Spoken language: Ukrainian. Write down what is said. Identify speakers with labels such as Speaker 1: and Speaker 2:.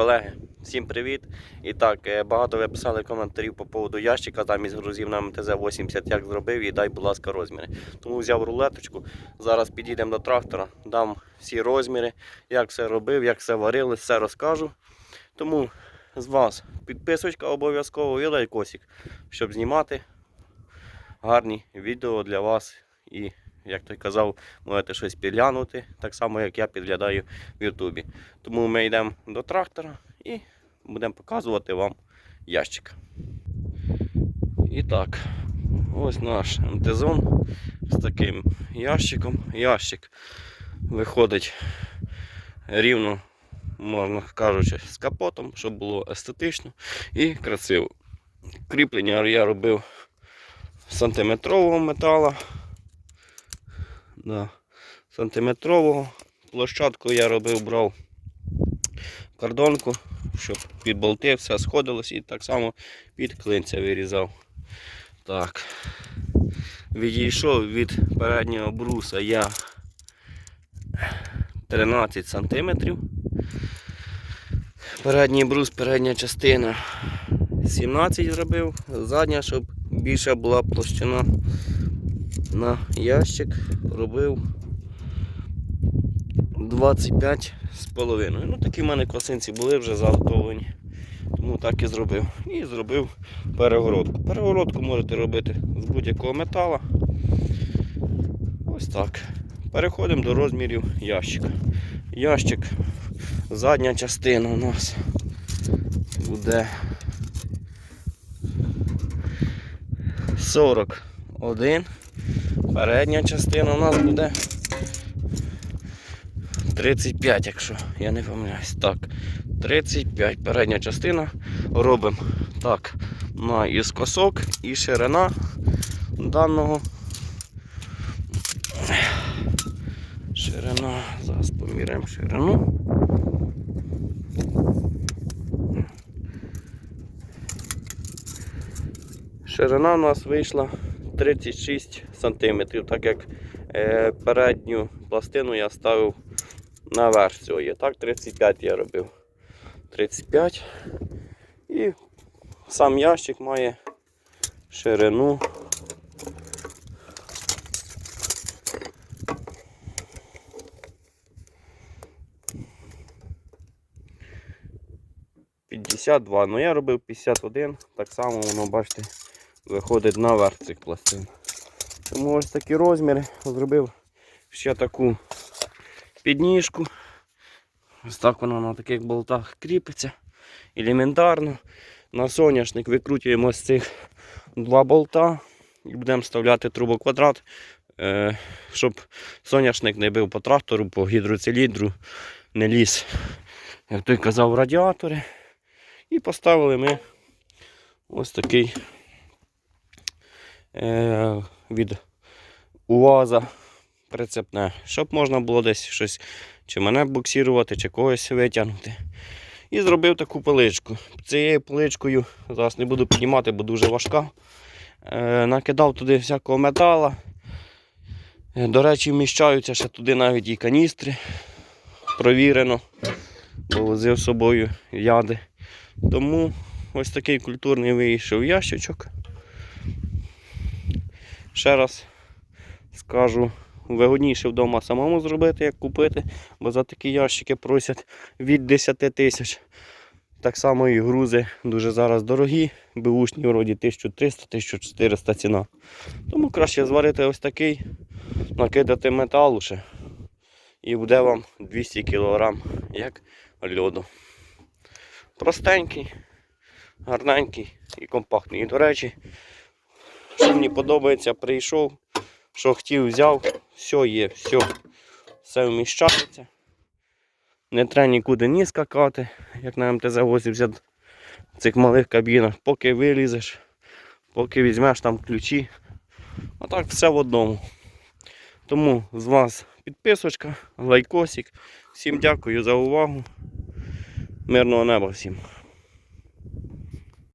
Speaker 1: колеги, всім привіт. І так, е, багато ви писали коментарів по поводу ящика, там із грузів на МТЗ-80, як зробив і дай, будь ласка, розміри. Тому взяв рулеточку. Зараз підійдемо до трактора, дам всі розміри, як все робив, як все варили, все розкажу. Тому з вас підписочка обов'язково і лайкосик, щоб знімати гарні відео для вас. І, як той казав, можете щось підглянути, так само, як я підглядаю в Ютубі. Тому ми йдемо до трактора і будемо показувати вам ящик. І так, ось наш МТЗон з таким ящиком. Ящик виходить рівно, можна кажучи, з капотом, щоб було естетично і красиво. Кріплення я робив з сантиметрового металу. Да, сантиметрового. Площадку я робив, брав кордонку, щоб під болти все сходилось і так само під клинця вирізав. Так. Відійшов від переднього бруса я 13 сантиметрів. Передній брус, передня частина 17 зробив, задня, щоб більша була площина на ящик, робив 25 з половиною. Ну такі в мене косинці були вже заготовлені. Тому так і зробив. І зробив перегородку. Перегородку можете робити з будь-якого метала. Ось так. Переходимо до розмірів ящика. Ящик, задня частина у нас буде 41. Передня частина у нас буде 35, якщо я не помиляюсь. Так, 35. Передня частина робимо так на іскосок і ширина даного. Ширина, зараз поміряємо ширину. Ширина у нас вийшла 36 см, так як е, передню пластину я ставив наверх цього. Так, 35 я робив. 35. І сам ящик має ширину. П'ятдесят ну я робив 51, так само воно, бачите, виходить наверх цих пластин. Тому ось такі розміри. Зробив ще таку підніжку. Ось так вона на таких болтах кріпиться. Елементарно. На соняшник викрутюємо з цих два болта і будемо вставляти трубоквадрат, е, щоб соняшник не бив по трактору, по гідроциліндру, не ліз, як той казав, радіатори. І поставили ми ось такий від УАЗа прицепне, щоб можна було десь щось чи мене буксірувати, чи когось витягнути. І зробив таку поличку. Цією поличкою зараз не буду піднімати, бо дуже важка. Е, накидав туди всякого метала. Е, До речі, вміщаються ще туди навіть і каністри. Провірено, бо возив з собою яди. Тому ось такий культурний вийшов ящичок. Ще раз скажу, вигодніше вдома самому зробити, як купити, бо за такі ящики просять від 10 тисяч. Так само і грузи дуже зараз дорогі, беушні вроді 1300-1400 ціна. Тому краще зварити ось такий, накидати металу ще. І буде вам 200 кг як льоду. Простенький, гарненький і компактний. І, до речі, що мені подобається, прийшов, що хотів, взяв, все є, все, все вміщається. Не треба нікуди ні скакати, як на МТЗ-80 в цих малих кабінах, поки вилізеш, поки візьмеш там ключі. А так все в одному. Тому з вас підписочка, лайкосик. Всім дякую за увагу. Мирного неба всім.